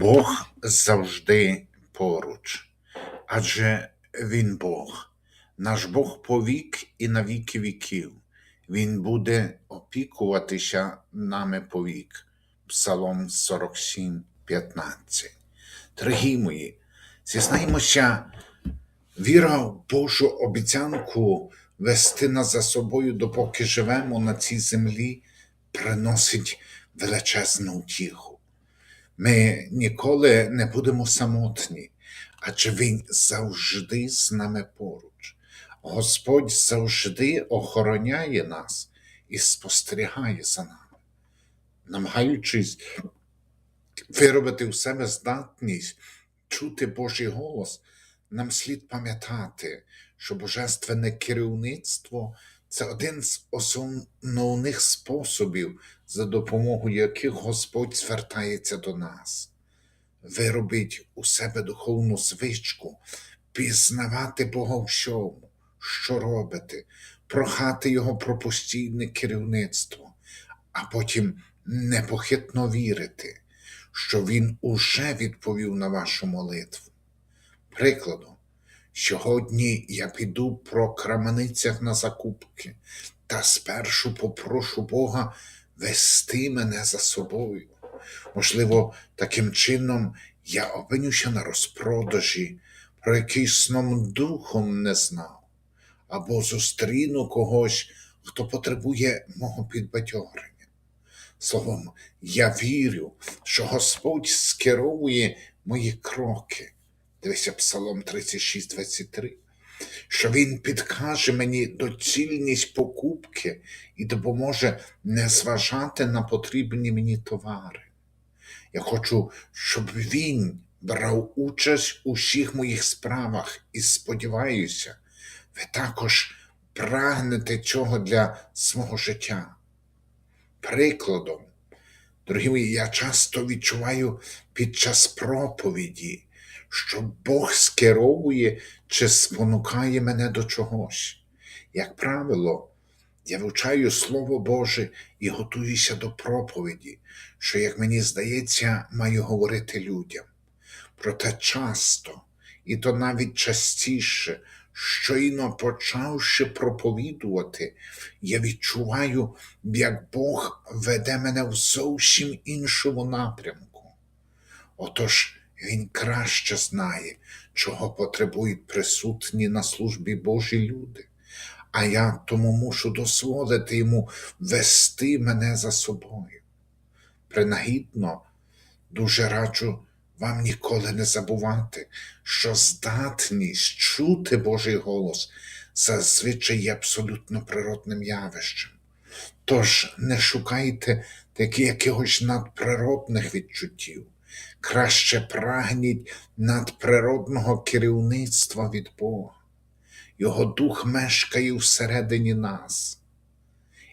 Бог завжди поруч, адже Він Бог, наш Бог повік і на віки віків. Він буде опікуватися нами повік. Псалом 47, 15. Дорогі мої, зізнаємося, віра в Божу обіцянку вести нас за собою, допоки живемо на цій землі, приносить величезну утіху. Ми ніколи не будемо самотні, адже Він завжди з нами поруч. Господь завжди охороняє нас і спостерігає за нами, намагаючись виробити у себе здатність чути Божий голос, нам слід пам'ятати, що божественне керівництво це один з основних способів, за допомогою яких Господь звертається до нас. Виробіть у себе духовну звичку, пізнавати Бога в всьому, що робите, прохати Його про постійне керівництво, а потім непохитно вірити, що Він уже відповів на вашу молитву. Прикладом, сьогодні я піду про краманицях на закупки та спершу попрошу Бога вести мене за собою. Можливо, таким чином я опинюся на розпродажі, про який сном духом не знав, або зустріну когось, хто потребує мого підбадьорення. Словом, я вірю, що Господь скеровує мої кроки. Дивися Псалом 36, 23. Що Він підкаже мені доцільність покупки і допоможе не зважати на потрібні мені товари. Я хочу, щоб Він брав участь у всіх моїх справах і сподіваюся, ви також прагнете цього для свого життя. Прикладом, дорогі мої, я часто відчуваю під час проповіді, що Бог скеровує чи спонукає мене до чогось. Як правило, я вивчаю Слово Боже і готуюся до проповіді, що, як мені здається, маю говорити людям. Проте часто, і то навіть частіше, щойно почавши проповідувати, я відчуваю, як Бог веде мене в зовсім іншому напрямку. Отож, Він краще знає, чого потребують присутні на службі Божі люди, а я тому мушу дозволити йому вести мене за собою. Принагідно, дуже раджу вам ніколи не забувати, що здатність чути Божий голос зазвичай є абсолютно природним явищем. Тож не шукайте таких якихось надприродних відчуттів. Краще прагніть надприродного керівництва від Бога. Його дух мешкає всередині нас,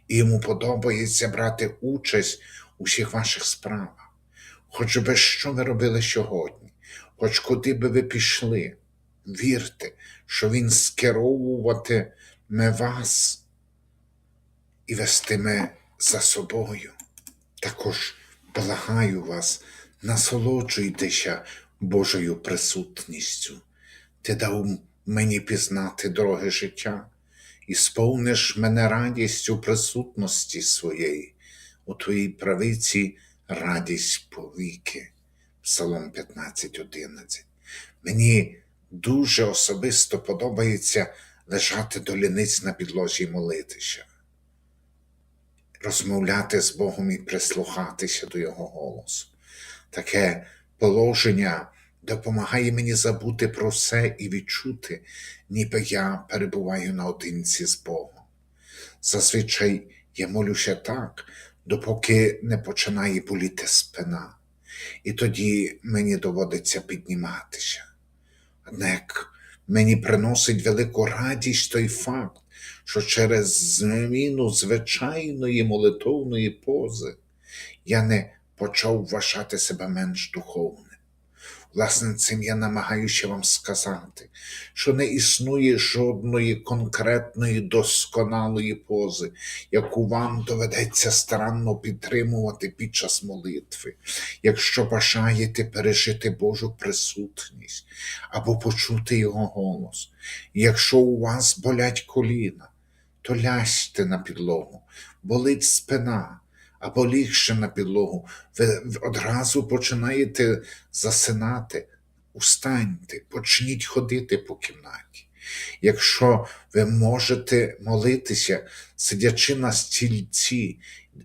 і йому подобається брати участь у всіх ваших справах. Хоч би що ви робили сьогодні, хоч куди би ви пішли, вірте, що Він скеровуватиме вас і вестиме за собою. Також благаю вас, насолоджуйтеся Божою присутністю. Ти дав мені пізнати дороги життя і сповниш мене радістю присутності своєї, у твоїй правиці радість повіки. Псалом 15.11. Мені дуже особисто подобається лежати до ліниць на підлозі і молитися розмовляти з Богом і прислухатися до Його голосу. Таке положення допомагає мені забути про все і відчути, ніби я перебуваю наодинці з Богом. Зазвичай я молюся так, допоки не починає боліти спина, і тоді мені доводиться підніматися. Однак мені приносить велику радість той факт, що через зміну звичайної молитовної пози я не почав вважати себе менш духовним. Власне, цим я намагаюся вам сказати, що не існує жодної конкретної досконалої пози, яку вам доведеться старанно підтримувати під час молитви, якщо бажаєте пережити Божу присутність або почути Його голос. Якщо у вас болять коліна, то ляжте на підлогу, болить спина. Або лігше на підлогу, ви одразу починаєте засинати. Устаньте, почніть ходити по кімнаті. Якщо ви можете молитися, сидячи на стільці,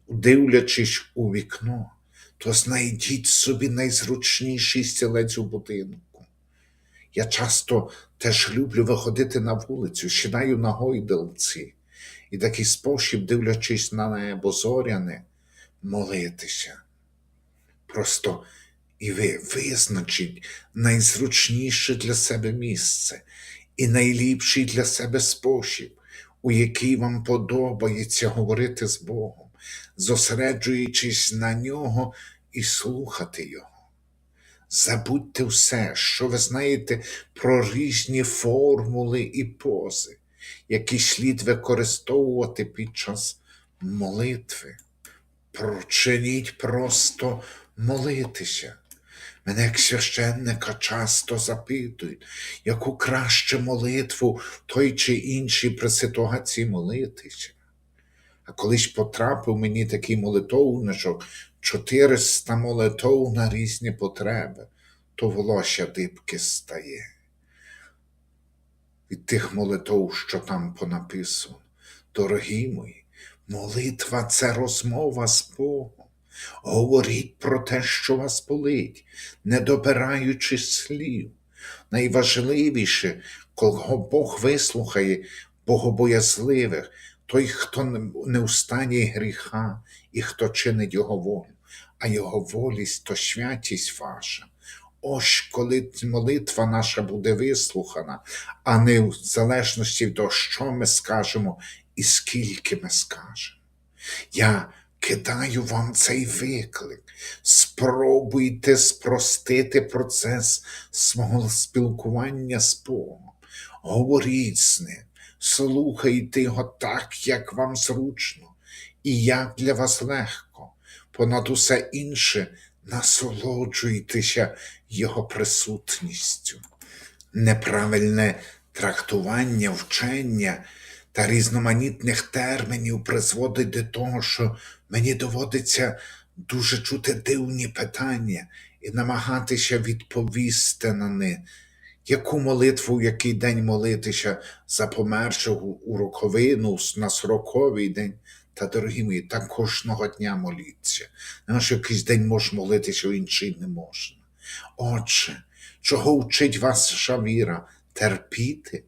дивлячись у вікно, то знайдіть собі найзручніший стілець у будинку. Я часто теж люблю виходити на вулицю, сідаю на гойдалці і такий спосіб, дивлячись на небо зоряне, молитися. Просто і ви визначіть найзручніше для себе місце і найліпший для себе спосіб, у який вам подобається говорити з Богом, зосереджуючись на нього і слухати Його. Забудьте все, що ви знаєте про різні формули і пози, які слід використовувати під час молитви. Прочиніть просто молитися. Мене як священника часто запитують, яку краще молитву той чи іншій при ситуації молитися. А колись потрапив мені такий молитовничок, 400 молитов на різні потреби, то волосся дибки стає. Від тих молитов, що там понаписано. Дорогі мої, молитва це розмова з Богом. Говоріть про те, що вас болить, не добираючи слів. Найважливіше, кого Бог вислухає богобоязливих, той, хто не в стані гріха і хто чинить Його волю, а Його волість то святість ваша. Ось коли молитва наша буде вислухана, а не в залежності від того, що ми скажемо і скільки ми скажемо. Я кидаю вам цей виклик. Спробуйте спростити процес свого спілкування з Богом. Говоріть з ним, слухайте його так, як вам зручно, і як для вас легко. Понад усе інше насолоджуйтеся його присутністю. Неправильне трактування, вчення та різноманітних термінів призводить до того, що мені доводиться дуже чути дивні питання і намагатися відповісти на них. Яку молитву, в який день молитися за помершого у роковину, на сороковий день? Та, дорогі мої, так кожного дня моліться. Не що якийсь день можеш молитися, а інший не можна. Отже, чого вчить ваша віра? Терпіти?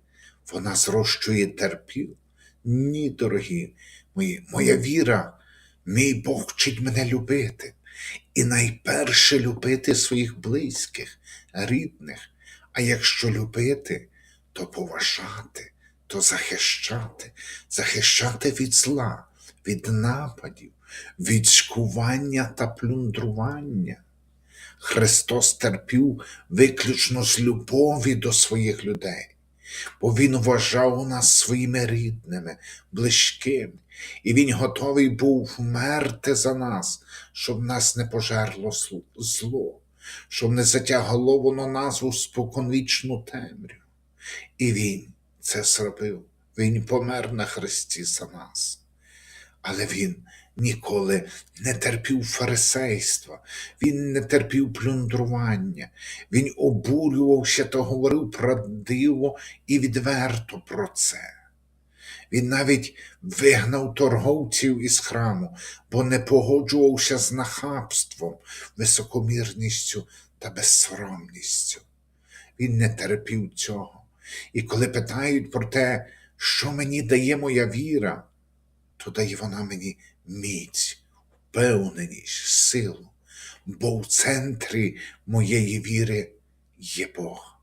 Вона зрощує терпів? Ні, дорогі мої, моя віра, мій Бог вчить мене любити. І найперше любити своїх близьких, рідних. А якщо любити, то поважати, то захищати, захищати від зла, від нападів, від скування та плюндрування. Христос терпів виключно з любові до своїх людей, бо Він вважав нас своїми рідними, близькими, і Він готовий був вмерти за нас, щоб нас не пожерло зло, щоб не затягло воно нас у споконвічну темрю. І Він це зробив. Він помер на Христі за нас. Але Він ніколи не терпів фарисейства, він не терпів плюндрування, він обурювався та говорив правдиво і відверто про це. Він навіть вигнав торговців із храму, бо не погоджувався з нахабством, високомірністю та безсоромністю. Він не терпів цього. І коли питають про те, що мені дає моя віра, то дає вона мені міць, впевненість, силу, бо в центрі моєї віри є Бог.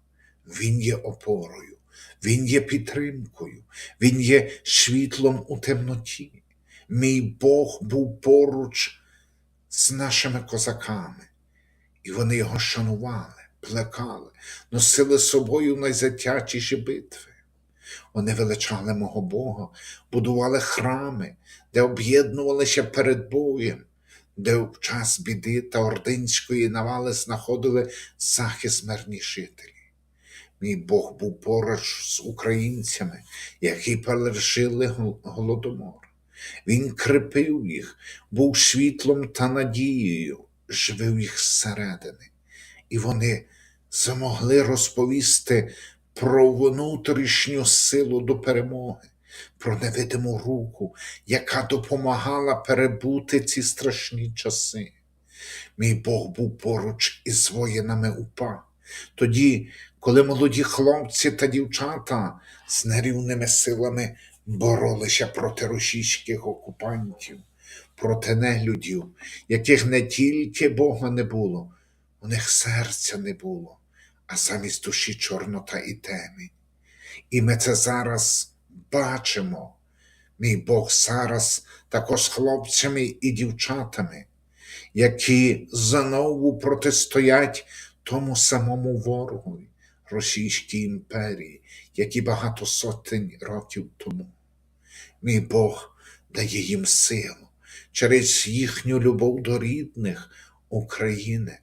Він є опорою, Він є підтримкою, Він є світлом у темноті. Мій Бог був поруч з нашими козаками, і вони його шанували. плекали, носили з собою найзатячіші битви. Вони величали мого Бога, будували храми, де об'єднувалися перед боєм, де в час біди та ординської навали знаходили захист мирні жителі. Мій Бог був поруч з українцями, які пережили голодомор. Він крепив їх, був світлом та надією, живив їх зсередини. І вони змогли розповісти про внутрішню силу до перемоги, про невидиму руку, яка допомагала перебути ці страшні часи. Мій Бог був поруч із воїнами УПА. Тоді, коли молоді хлопці та дівчата з нерівними силами боролися проти російських окупантів, проти нелюдів, яких не тільки Бога не було, у них серця не було, а замість душі чорнота і темінь. І ми це зараз бачимо. Мій Бог зараз також хлопцями і дівчатами, які знову протистоять тому самому ворогу Російській імперії, які багато сотень років тому. Мій Бог дає їм силу через їхню любов до рідних України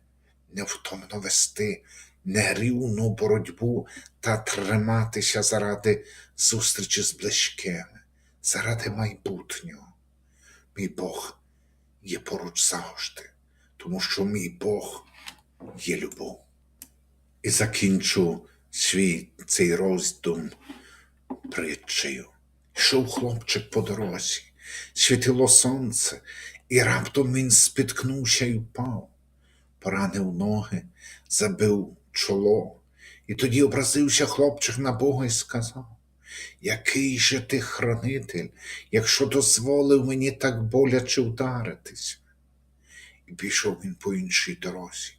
невтомно вести нерівну боротьбу та триматися заради зустрічі з близькими, заради майбутнього. Мій Бог є поруч завжди, тому що мій Бог є любов. І закінчу свій цей роздум притчею. Йшов хлопчик по дорозі, світило сонце, і раптом він спіткнувся і впав, поранив ноги, забив чоло. І тоді образився хлопчик на Бога і сказав: Який же ти хранитель, якщо дозволив мені так боляче вдаритись? І пішов він по іншій дорозі.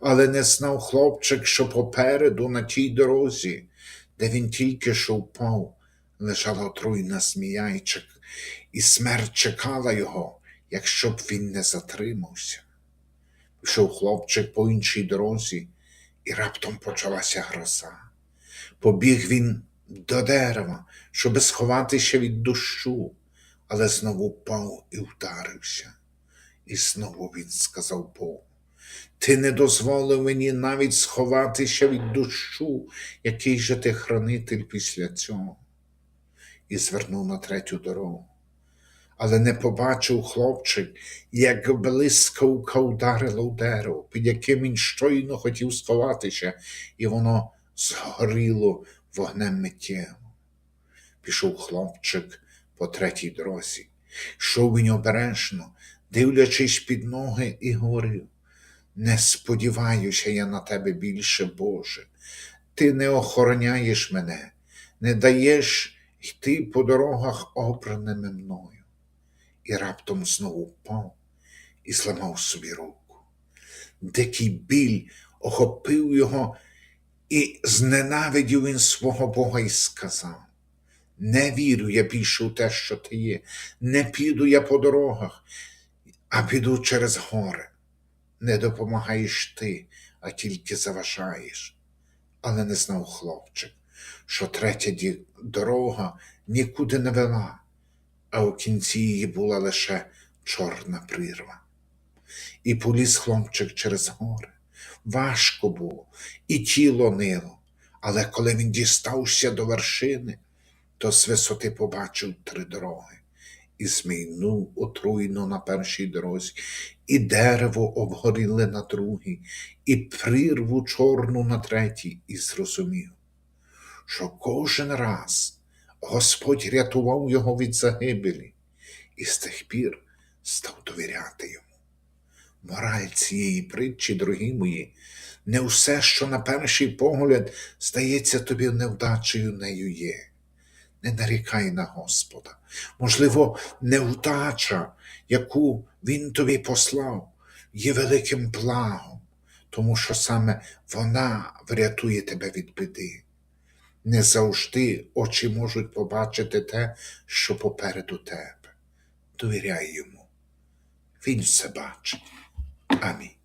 Але не знав хлопчик, що попереду, на тій дорозі, де він тільки що впав, лежала отруйна змія, і смерть чекала його, якщо б він не затримався. Пішов хлопчик по іншій дорозі, і раптом почалася гроза. Побіг він до дерева, щоби сховатися від дощу, але знову впав і вдарився. І знову він сказав Богу, ти не дозволив мені навіть сховатися від дощу, який же ти хранитель після цього. І звернув на третю дорогу. Але не побачив хлопчик, як блискавка ударила в дерево, під яким він щойно хотів сховатися, і воно згоріло вогнем миттєво. Пішов хлопчик по третій дорозі, йшов він обережно, дивлячись під ноги, і говорив: Не сподіваюся я на тебе більше, Боже. Ти не охороняєш мене, не даєш йти по дорогах обраними мною. І раптом знову впав і зламав собі руку. Дикий біль охопив його, і зненавидів він свого Бога і сказав: Не вірю я більше у те, що ти є, не піду я по дорогах, а піду через гори. Не допомагаєш ти, а тільки заважаєш. Але не знав хлопчик, що третя дорога нікуди не вела, а у кінці її була лише чорна прірва. І поліз хлопчик через гори. Важко було, і тіло нило, але коли він дістався до вершини, то з висоти побачив три дороги. І змійнув отруйно на першій дорозі, і дерево обгоріле на другій, і прірву чорну на третій, і зрозумів, що кожен раз Господь рятував його від загибелі, і з тих пір став довіряти йому. Мораль цієї притчі, дорогі мої, не все, що на перший погляд здається тобі невдачею нею є. Не нарікай на Господа. Можливо, невдача, яку Він тобі послав, є великим благом, тому що саме вона врятує тебе від біди. Не завжди очі можуть побачити те, що попереду тебе. Довіряй йому. Він все бачить. Амінь.